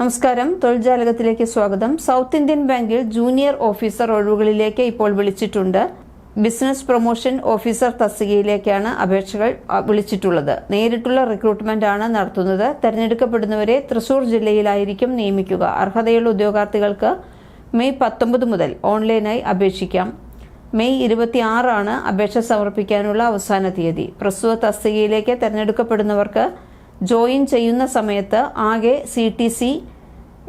നമസ്കാരം. തൊഴിൽജാലകത്തിലേക്ക് സ്വാഗതം. സൗത്ത് ഇന്ത്യൻ ബാങ്കിൽ ജൂനിയർ ഓഫീസർ ഒഴിവുകളിലേക്ക് ഇപ്പോൾ വിളിച്ചിട്ടുണ്ട്. ബിസിനസ് പ്രൊമോഷൻ ഓഫീസർ തസ്തികയിലേക്കാണ് അപേക്ഷകൾ വിളിച്ചിട്ടുള്ളത്. നേരിട്ടുള്ള റിക്രൂട്ട്മെന്റ് ആണ് നടത്തുന്നത്. തെരഞ്ഞെടുക്കപ്പെടുന്നവരെ തൃശൂർ ജില്ലയിലായിരിക്കും നിയമിക്കുക. അർഹതയുള്ള ഉദ്യോഗാർത്ഥികൾക്ക് മെയ് പത്തൊമ്പത് മുതൽ ഓൺലൈനായി അപേക്ഷിക്കാം. മെയ് ഇരുപത്തിയാറാണ് അപേക്ഷ സമർപ്പിക്കാനുള്ള അവസാന തീയതി. പ്രസ്തുത തസ്തികയിലേക്ക് തെരഞ്ഞെടുക്കപ്പെടുന്നവർക്ക് ജോയിൻ ചെയ്യുന്ന സമയത്ത് ആകെ C T C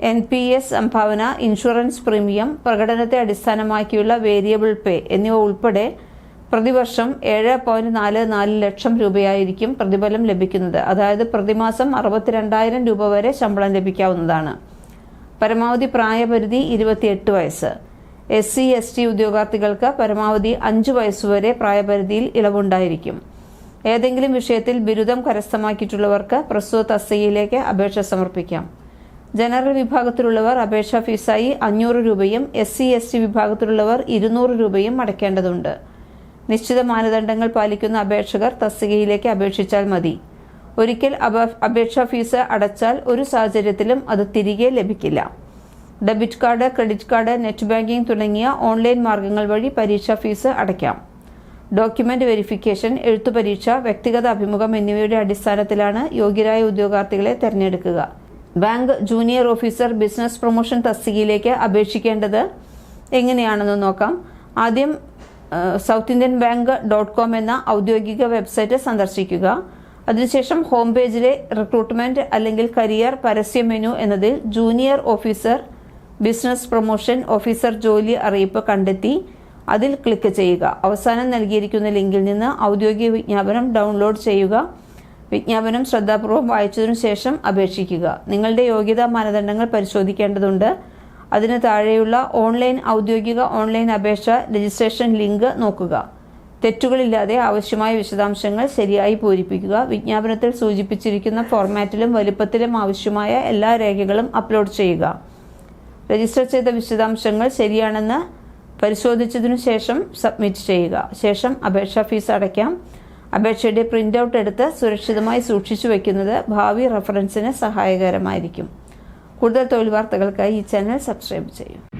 N P S സംഭാവന ഇൻഷുറൻസ് പ്രീമിയം പ്രകടനത്തെ അടിസ്ഥാനമാക്കിയുള്ള വേരിയബിൾ പേ എന്നിവ ഉൾപ്പെടെ പ്രതിവർഷം ഏഴ് പോയിന്റ് നാല് നാല് ലക്ഷം രൂപയായിരിക്കും പ്രതിഫലം ലഭിക്കുന്നത്. അതായത് പ്രതിമാസം അറുപത്തിരണ്ടായിരം രൂപ വരെ ശമ്പളം ലഭിക്കാവുന്നതാണ്. പരമാവധി പ്രായപരിധി ഇരുപത്തിയെട്ട് വയസ്സ്. എസ് സി എസ് ടി ഉദ്യോഗാർത്ഥികൾക്ക് പരമാവധി അഞ്ച് വയസ്സുവരെ പ്രായപരിധിയിൽ ഇളവുണ്ടായിരിക്കും. ഏതെങ്കിലും വിഷയത്തിൽ ബിരുദം കരസ്ഥമാക്കിയിട്ടുള്ളവർക്ക് പ്രസ്തുത തസ്തികയിലേക്ക് അപേക്ഷ സമർപ്പിക്കാം. ജനറൽ വിഭാഗത്തിലുള്ളവർ അപേക്ഷാ ഫീസായി അഞ്ഞൂറ് രൂപയും എസ് സി എസ് ടി വിഭാഗത്തിലുള്ളവർ ഇരുന്നൂറ് രൂപയും അടയ്ക്കേണ്ടതുണ്ട്. നിശ്ചിത മാനദണ്ഡങ്ങൾ പാലിക്കുന്ന അപേക്ഷകർ തസ്തികയിലേക്ക് അപേക്ഷിച്ചാൽ മതി. ഒരിക്കൽ അപേക്ഷാ ഫീസ് അടച്ചാൽ ഒരു സാഹചര്യത്തിലും അത് തിരികെ ലഭിക്കില്ല. Debit card credit card net banking തുടങ്ങിയ ഓൺലൈൻ മാർഗങ്ങൾ വഴി പരീക്ഷാ ഫീസ് അടയ്ക്കാം. ഡോക്യുമെന്റ് വെരിഫിക്കേഷൻ എഴുത്തുപരീക്ഷ വ്യക്തിഗത അഭിമുഖം എന്നിവയുടെ അടിസ്ഥാനത്തിലാണ് യോഗ്യരായ ഉദ്യോഗാർത്ഥികളെ തിരഞ്ഞെടുക്കുക. Bank junior officer business promotion തസ്തികയിലേക്ക് അപേക്ഷിക്കേണ്ടത് എങ്ങനെയാണെന്ന് നോക്കാം. ആദ്യം south Indian bank dot com എന്ന ഔദ്യോഗിക വെബ്സൈറ്റ് സന്ദർശിക്കുക. അതിനുശേഷം ഹോം പേജിലെ റിക്രൂട്ട്മെന്റ് അല്ലെങ്കിൽ കരിയർ പരസ്യ മെനു എന്നതിൽ junior officer business promotion officer ജോലി അറിയിപ്പ് കണ്ടെത്തി. അതിൽ ക്ലിക്ക് ചെയ്യുക. അവസാനം നൽകിയിരിക്കുന്ന ലിങ്കിൽ നിന്ന് ഔദ്യോഗിക വിജ്ഞാപനം ഡൗൺലോഡ് ചെയ്യുക. വിജ്ഞാപനം ശ്രദ്ധാപൂർവം വായിച്ചതിനു ശേഷം അപേക്ഷിക്കുക. നിങ്ങളുടെ യോഗ്യതാ മാനദണ്ഡങ്ങൾ പരിശോധിക്കേണ്ടതുണ്ട്. അതിന് താഴെയുള്ള ഓൺലൈൻ ഔദ്യോഗിക ഓൺലൈൻ അപേക്ഷ രജിസ്ട്രേഷൻ ലിങ്ക് നോക്കുക. തെറ്റുകളില്ലാതെ ആവശ്യമായ വിശദാംശങ്ങൾ ശരിയായി പൂരിപ്പിക്കുക. വിജ്ഞാപനത്തിൽ സൂചിപ്പിച്ചിരിക്കുന്ന ഫോർമാറ്റിലും വലുപ്പത്തിലും ആവശ്യമായ എല്ലാ രേഖകളും അപ്ലോഡ് ചെയ്യുക. രജിസ്റ്റർ ചെയ്ത വിശദാംശങ്ങൾ ശരിയാണെന്ന് പരിശോധിച്ചതിനു ശേഷം സബ്മിറ്റ് ചെയ്യുക. ശേഷം അപേക്ഷാ ഫീസ് അടയ്ക്കാം. അപേക്ഷയുടെ പ്രിന്റ് ഔട്ട് എടുത്ത് സുരക്ഷിതമായി സൂക്ഷിച്ചു വയ്ക്കുന്നത് ഭാവി റഫറൻസിന് സഹായകരമായിരിക്കും. കൂടുതൽ തൊഴിൽ വാർത്തകൾക്കായി ഈ ചാനൽ സബ്സ്ക്രൈബ് ചെയ്യും.